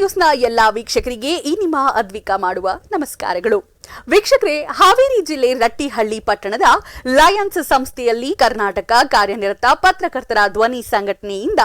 ನ್ಯೂಸ್ನ ಎಲ್ಲಾ ವೀಕ್ಷಕರಿಗೆ ಈ ನಿಮ್ಮ ಅದ್ವಿಕ ಮಾಡುವ ನಮಸ್ಕಾರಗಳು. ವೀಕ್ಷಕರೇ, ಹಾವೇರಿ ಜಿಲ್ಲೆ ರಟ್ಟಿಹಳ್ಳಿ ಪಟ್ಟಣದ ಲಯನ್ಸ್ ಸಂಸ್ಥೆಯಲ್ಲಿ ಕರ್ನಾಟಕ ಕಾರ್ಯನಿರತ ಪತ್ರಕರ್ತರ ಧ್ವನಿ ಸಂಘಟನೆಯಿಂದ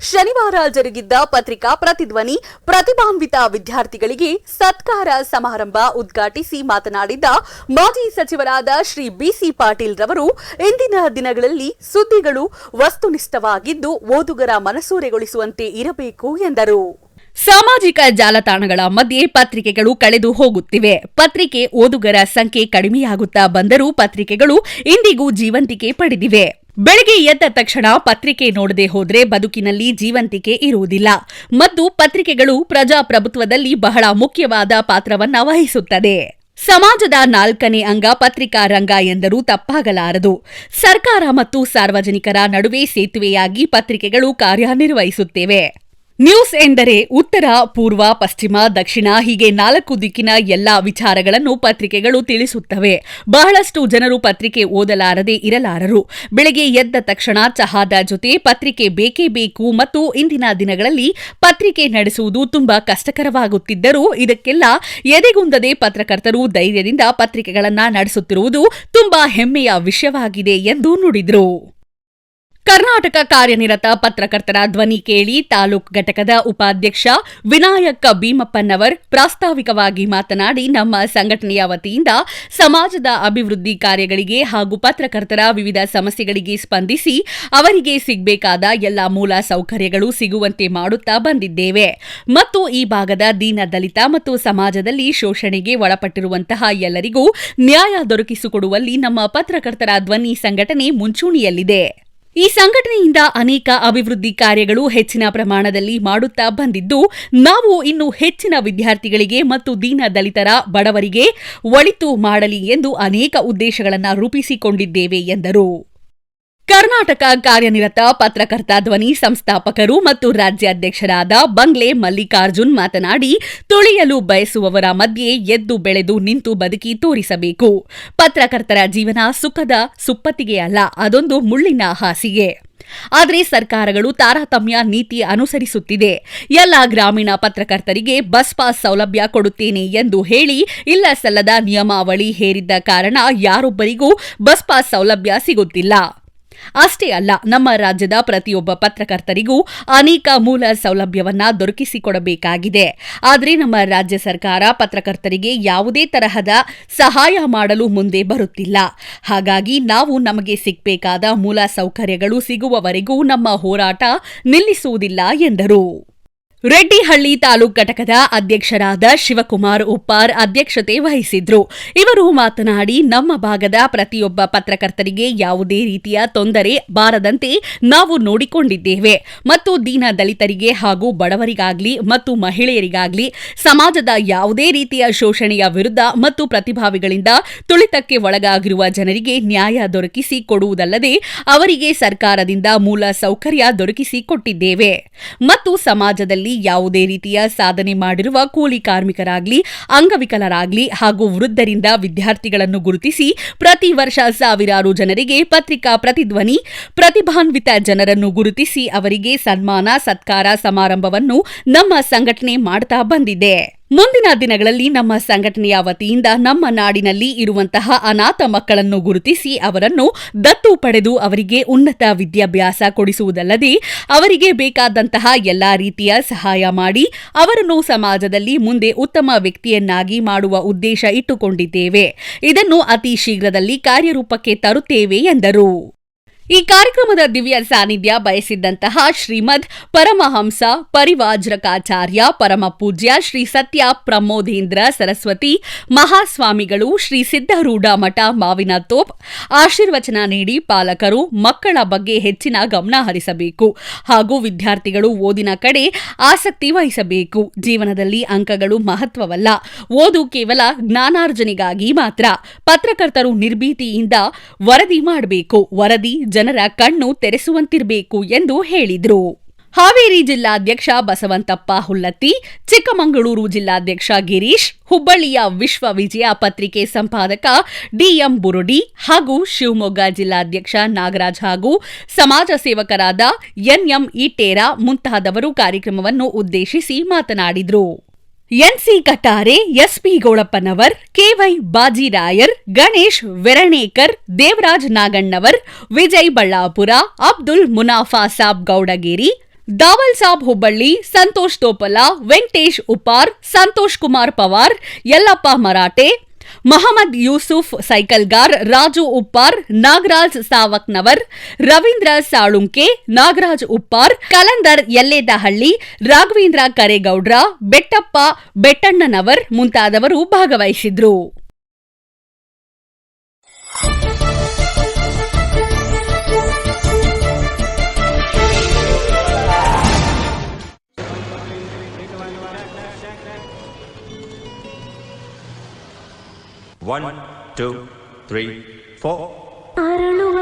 ಶನಿವಾರ ಜರುಗಿದ್ದ ಪತ್ರಿಕಾ ಪ್ರತಿಧ್ವನಿ ಪ್ರತಿಭಾನ್ವಿತ ವಿದ್ಯಾರ್ಥಿಗಳಿಗೆ ಸತ್ಕಾರ ಸಮಾರಂಭ ಉದ್ಘಾಟಿಸಿ ಮಾತನಾಡಿದ ಮಾಜಿ ಸಚಿವರಾದ ಶ್ರೀ ಬಿಸಿ ಪಾಟೀಲ್ ರವರು, ಇಂದಿನ ದಿನಗಳಲ್ಲಿ ಸುದ್ದಿಗಳು ವಸ್ತುನಿಷ್ಠವಾಗಿದ್ದು ಓದುಗರ ಮನಸೂರೆಗೊಳಿಸುವಂತೆ ಇರಬೇಕು ಎಂದರು. ಸಾಮಾಜಿಕ ಜಾಲತಾಣಗಳ ಮಧ್ಯೆ ಪತ್ರಿಕೆಗಳು ಕಳೆದು ಹೋಗುತ್ತಿವೆ. ಪತ್ರಿಕೆ ಓದುಗರ ಸಂಖ್ಯೆ ಕಡಿಮೆಯಾಗುತ್ತಾ ಬಂದರೂ ಪತ್ರಿಕೆಗಳು ಇಂದಿಗೂ ಜೀವಂತಿಕೆ ಪಡೆದಿವೆ. ಬೆಳಗ್ಗೆ ಎದ್ದ ತಕ್ಷಣ ಪತ್ರಿಕೆ ನೋಡದೆ ಹೋದ್ರೆ ಬದುಕಿನಲ್ಲಿ ಜೀವಂತಿಕೆ ಇರುವುದಿಲ್ಲ. ಮತ್ತು ಪತ್ರಿಕೆಗಳು ಪ್ರಜಾಪ್ರಭುತ್ವದಲ್ಲಿ ಬಹಳ ಮುಖ್ಯವಾದ ಪಾತ್ರವನ್ನ ವಹಿಸುತ್ತದೆ. ಸಮಾಜದ ನಾಲ್ಕನೇ ಅಂಗ ಪತ್ರಿಕಾ ರಂಗ ಎಂದರೂ ತಪ್ಪಾಗಲಾರದು. ಸರ್ಕಾರ ಮತ್ತು ಸಾರ್ವಜನಿಕರ ನಡುವೆ ಸೇತುವೆಯಾಗಿ ಪತ್ರಿಕೆಗಳು ಕಾರ್ಯನಿರ್ವಹಿಸುತ್ತಿವೆ. ನ್ಯೂಸ್ ಎಂದರೆ ಉತ್ತರ, ಪೂರ್ವ, ಪಶ್ಚಿಮ, ದಕ್ಷಿಣ ಹೀಗೆ ನಾಲ್ಕು ದಿಕ್ಕಿನ ಎಲ್ಲ ವಿಚಾರಗಳನ್ನು ಪತ್ರಿಕೆಗಳು ತಿಳಿಸುತ್ತವೆ. ಬಹಳಷ್ಟು ಜನರು ಪತ್ರಿಕೆ ಓದಲಾರದೆ ಇರಲಾರರು. ಬೆಳಗ್ಗೆ ಎದ್ದ ತಕ್ಷಣ ಚಹಾದ ಜೊತೆ ಪತ್ರಿಕೆ ಬೇಕೇ ಬೇಕು ಮತ್ತು ಇಂದಿನ ದಿನಗಳಲ್ಲಿ ಪತ್ರಿಕೆ ನಡೆಸುವುದು ತುಂಬಾ ಕಷ್ಟಕರವಾಗುತ್ತಿದ್ದರೂ ಇದಕ್ಕೆಲ್ಲ ಎದೆಗುಂದದೆ ಪತ್ರಕರ್ತರು ಧೈರ್ಯದಿಂದ ಪತ್ರಿಕೆಗಳನ್ನು ನಡೆಸುತ್ತಿರುವುದು ತುಂಬಾ ಹೆಮ್ಮೆಯ ವಿಷಯವಾಗಿದೆ ಎಂದು ನುಡಿದರು. ಕರ್ನಾಟಕ ಕಾರ್ಯನಿರತ ಪತ್ರಕರ್ತರ ಧ್ವನಿ ಕೇಳಿ ತಾಲೂಕ್ ಘಟಕದ ಉಪಾಧ್ಯಕ್ಷ ವಿನಾಯಕ ಭೀಮಪ್ಪನವರ್ ಪ್ರಾಸ್ತಾವಿಕವಾಗಿ ಮಾತನಾಡಿ, ನಮ್ಮ ಸಂಘಟನೆಯ ವತಿಯಿಂದ ಸಮಾಜದ ಅಭಿವೃದ್ಧಿ ಕಾರ್ಯಗಳಿಗೆ ಹಾಗೂ ಪತ್ರಕರ್ತರ ವಿವಿಧ ಸಮಸ್ಯೆಗಳಿಗೆ ಸ್ಪಂದಿಸಿ ಅವರಿಗೆ ಸಿಗಬೇಕಾದ ಎಲ್ಲ ಮೂಲ ಸೌಕರ್ಯಗಳು ಸಿಗುವಂತೆ ಮಾಡುತ್ತಾ ಬಂದಿದ್ದೇವೆ. ಮತ್ತು ಈ ಭಾಗದ ದೀನ ದಲಿತ ಮತ್ತು ಸಮಾಜದಲ್ಲಿ ಶೋಷಣೆಗೆ ಒಳಪಟ್ಟಿರುವಂತಹ ಎಲ್ಲರಿಗೂ ನ್ಯಾಯ ದೊರಕಿಸಿಕೊಡುವಲ್ಲಿ ನಮ್ಮ ಪತ್ರಕರ್ತರ ಧ್ವನಿ ಸಂಘಟನೆ ಮುಂಚೂಣಿಯಲ್ಲಿದೆ. ಈ ಸಂಘಟನೆಯಿಂದ ಅನೇಕ ಅಭಿವೃದ್ಧಿ ಕಾರ್ಯಗಳು ಹೆಚ್ಚಿನ ಪ್ರಮಾಣದಲ್ಲಿ ಮಾಡುತ್ತಾ ಬಂದಿದ್ದು, ನಾವು ಇನ್ನು ಹೆಚ್ಚಿನ ವಿದ್ಯಾರ್ಥಿಗಳಿಗೆ ಮತ್ತು ದೀನ ದಲಿತರ ಬಡವರಿಗೆ ಒಳಿತು ಮಾಡಲಿ ಎಂದು ಅನೇಕ ಉದ್ದೇಶಗಳನ್ನು ರೂಪಿಸಿಕೊಂಡಿದ್ದೇವೆ ಎಂದರು. ಕರ್ನಾಟಕ ಕಾರ್ಯನಿರತ ಪತ್ರಕರ್ತ ಧ್ವನಿ ಸಂಸ್ಥಾಪಕರು ಮತ್ತು ರಾಜ್ಯಾಧ್ಯಕ್ಷರಾದ ಬಂಗ್ಲೆ ಮಲ್ಲಿಕಾರ್ಜುನ್ ಮಾತನಾಡಿ, ತುಳಿಯಲು ಬಯಸುವವರ ಮಧ್ಯೆ ಎದ್ದು ಬೆಳೆದು ನಿಂತು ಬದುಕಿ ತೋರಿಸಬೇಕು. ಪತ್ರಕರ್ತರ ಜೀವನ ಸುಖದ ಸುಪ್ಪತ್ತಿಗೆ ಅಲ್ಲ, ಅದೊಂದು ಮುಳ್ಳಿನ ಹಾಸಿಗೆ. ಆದರೆ ಸರ್ಕಾರಗಳು ತಾರತಮ್ಯ ನೀತಿ ಅನುಸರಿಸುತ್ತಿದೆ. ಎಲ್ಲ ಗ್ರಾಮೀಣ ಪತ್ರಕರ್ತರಿಗೆ ಬಸ್ ಪಾಸ್ ಸೌಲಭ್ಯ ಕೊಡುತ್ತೇನೆ ಎಂದು ಹೇಳಿ ಇಲ್ಲ ಸಲ್ಲದ ನಿಯಮಾವಳಿ ಹೇರಿದ್ದ ಕಾರಣ ಯಾರೊಬ್ಬರಿಗೂ ಬಸ್ ಪಾಸ್ ಸೌಲಭ್ಯ ಸಿಗುತ್ತಿಲ್ಲ. ಅಷ್ಟೇ ಅಲ್ಲ, ನಮ್ಮ ರಾಜ್ಯದ ಪ್ರತಿಯೊಬ್ಬ ಪತ್ರಕರ್ತರಿಗೂ ಅನೇಕ ಮೂಲ ಸೌಲಭ್ಯವನ್ನ ದೊರಕಿಸಿಕೊಡಬೇಕಾಗಿದೆ. ಆದರೆ ನಮ್ಮ ರಾಜ್ಯ ಸರ್ಕಾರ ಪತ್ರಕರ್ತರಿಗೆ ಯಾವುದೇ ತರಹದ ಸಹಾಯ ಮಾಡಲು ಮುಂದೆ ಬರುತ್ತಿಲ್ಲ. ಹಾಗಾಗಿ ನಾವು ನಮಗೆ ಸಿಗಬೇಕಾದ ಮೂಲ ಸೌಕರ್ಯಗಳು ಸಿಗುವವರೆಗೂ ನಮ್ಮ ಹೋರಾಟ ನಿಲ್ಲಿಸುವುದಿಲ್ಲ ಎಂದರು. ರೆಡ್ಡಿಹಳ್ಳಿ ತಾಲೂಕ್ ಘಟಕದ ಅಧ್ಯಕ್ಷರಾದ ಶಿವಕುಮಾರ್ ಉಪ್ಪಾರ್ ಅಧ್ಯಕ್ಷತೆ ವಹಿಸಿದ್ರು. ಇವರು ಮಾತನಾಡಿ, ನಮ್ಮ ಭಾಗದ ಪ್ರತಿಯೊಬ್ಬ ಪತ್ರಕರ್ತರಿಗೆ ಯಾವುದೇ ರೀತಿಯ ತೊಂದರೆ ಬಾರದಂತೆ ನಾವು ನೋಡಿಕೊಂಡಿದ್ದೇವೆ. ಮತ್ತು ದೀನ ದಲಿತರಿಗೆ ಹಾಗೂ ಬಡವರಿಗಾಗ್ಲಿ ಮತ್ತು ಮಹಿಳೆಯರಿಗಾಗ್ಲಿ ಸಮಾಜದ ಯಾವುದೇ ರೀತಿಯ ಶೋಷಣೆಯ ವಿರುದ್ಧ ಮತ್ತು ಪ್ರತಿಭಾವಿಗಳಿಂದ ತುಳಿತಕ್ಕೆ ಒಳಗಾಗಿರುವ ಜನರಿಗೆ ನ್ಯಾಯ ದೊರಕಿಸಿ ಕೊಡುವುದಲ್ಲದೆ ಅವರಿಗೆ ಸರ್ಕಾರದಿಂದ ಮೂಲ ಸೌಕರ್ಯ ದೊರಕಿಸಿ ಕೊಟ್ಟಿದ್ದೇವೆ. ಮತ್ತು ಸಮಾಜದಲ್ಲಿ ಯಾವುದೇ ರೀತಿಯ ಸಾಧನೆ ಮಾಡಿರುವ ಕೂಲಿ ಕಾರ್ಮಿಕರಾಗಲಿ, ಅಂಗವಿಕಲರಾಗಲಿ ಹಾಗೂ ವೃದ್ಧರಿಂದ ವಿದ್ಯಾರ್ಥಿಗಳನ್ನು ಗುರುತಿಸಿ ಪ್ರತಿ ವರ್ಷ ಸಾವಿರಾರು ಜನರಿಗೆ ಪತ್ರಿಕಾ ಪ್ರತಿಧ್ವನಿ, ಪ್ರತಿಭಾನ್ವಿತ ಜನರನ್ನು ಗುರುತಿಸಿ ಅವರಿಗೆ ಸನ್ಮಾನ, ಸತ್ಕಾರ ಸಮಾರಂಭವನ್ನು ನಮ್ಮ ಸಂಘಟನೆ ಮಾಡ್ತಾ ಬಂದಿದೆ. ಮುಂದಿನ ದಿನಗಳಲ್ಲಿ ನಮ್ಮ ಸಂಘಟನೆಯ ವತಿಯಿಂದ ನಮ್ಮ ನಾಡಿನಲ್ಲಿ ಇರುವಂತಹ ಅನಾಥ ಮಕ್ಕಳನ್ನು ಗುರುತಿಸಿ ಅವರನ್ನು ದತ್ತು ಪಡೆದು ಅವರಿಗೆ ಉನ್ನತ ವಿದ್ಯಾಭ್ಯಾಸ ಕೊಡಿಸುವುದಲ್ಲದೆ ಅವರಿಗೆ ಬೇಕಾದಂತಹ ಎಲ್ಲಾ ರೀತಿಯ ಸಹಾಯ ಮಾಡಿ ಅವರನ್ನು ಸಮಾಜದಲ್ಲಿ ಮುಂದೆ ಉತ್ತಮ ವ್ಯಕ್ತಿಯನ್ನಾಗಿ ಮಾಡುವ ಉದ್ದೇಶ ಇಟ್ಟುಕೊಂಡಿದ್ದೇವೆ. ಇದನ್ನು ಅತಿ ಶೀಘ್ರದಲ್ಲಿ ಕಾರ್ಯರೂಪಕ್ಕೆ ತರುತ್ತೇವೆ ಎಂದರು. ಈ ಕಾರ್ಯಕ್ರಮದ ದಿವ್ಯ ಸಾನ್ನಿಧ್ಯ ಬಯಸಿದ್ದಂತಹ ಶ್ರೀಮದ್ ಪರಮಹಂಸ, ಪರಿವಾಜ್ರಕಾಚಾರ್ಯ ಪರಮ ಪೂಜ್ಯ ಶ್ರೀ ಸತ್ಯ ಪ್ರಮೋದೇಂದ್ರ ಸರಸ್ವತಿ, ಮಹಾಸ್ವಾಮಿಗಳು ಶ್ರೀ ಸಿದ್ಧರೂಢ ಮಠ ಮಾವಿನ ತೋಪ್, ಆಶೀರ್ವಚನ ನೀಡಿ ಪಾಲಕರು ಮಕ್ಕಳ ಬಗ್ಗೆ ಹೆಚ್ಚಿನ ಗಮನ ಹರಿಸಬೇಕು. ಹಾಗೂ ವಿದ್ಯಾರ್ಥಿಗಳು ಓದಿನ ಕಡೆ ಆಸಕ್ತಿ ವಹಿಸಬೇಕು. ಜೀವನದಲ್ಲಿ ಅಂಕಗಳು ಮಹತ್ವವಲ್ಲ. ಓದು ಕೇವಲ ಜ್ಞಾನಾರ್ಜನೆಗಾಗಿ ಮಾತ್ರ. ಪತ್ರಕರ್ತರು ನಿರ್ಭೀತಿಯಿಂದ ವರದಿ ಮಾಡಬೇಕು. ವರದಿ ಜನರ ಕಣ್ಣು ತೆರೆಸುವಂತಿರಬೇಕು ಎಂದು ಹೇಳಿದರು. ಹಾವೇರಿ ಜಿಲ್ಲಾಧ್ಯಕ್ಷ ಬಸವಂತಪ್ಪ ಹುಲ್ಲತ್ತಿ, ಚಿಕ್ಕಮಗಳೂರು ಜಿಲ್ಲಾಧ್ಯಕ್ಷ ಗಿರೀಶ್, ಹುಬ್ಬಳ್ಳಿಯ ವಿಶ್ವವಿಜಯ ಪತ್ರಿಕೆ ಸಂಪಾದಕ ಡಿಎಂ ಬುರುಡಿ ಹಾಗೂ ಶಿವಮೊಗ್ಗ ಜಿಲ್ಲಾಧ್ಯಕ್ಷ ನಾಗರಾಜ್ ಹಾಗೂ ಸಮಾಜ ಸೇವಕರಾದ ಎನ್ಎಂ ಈಟೇರ ಮುಂತಾದವರು ಕಾರ್ಯಕ್ರಮವನ್ನು ಉದ್ದೇಶಿಸಿ ಮಾತನಾಡಿದರು. NC Katare SP Gowdappanavar KY Bajirayar Ganesh Veranekar Devaraj Nagannavar Vijay Ballapura Abdul Munafa Sab Gowdageri Dawal Sab Hubballi Santosh Topala Venkatesh Upar Santosh Kumar Pawar Yallappa Marathe Mohammad Yusuf, Cyclegar Raju Uppar, Nagaraj Savaknavar, Ravindra Salunke, Nagaraj Uppar, Kalandar Yalledahalli, Raghavendra Karegowdra, Bettappa Bettannanavar ಮುಂತಾದವರು ಭಾಗವಹಿಸಿದ್ರು. One two three four അരുളുവ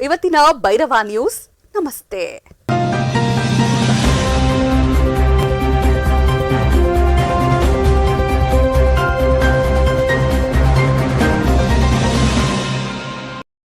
ಇವತ್ತಿನ Bhairava news ನಮಸ್ತೆ.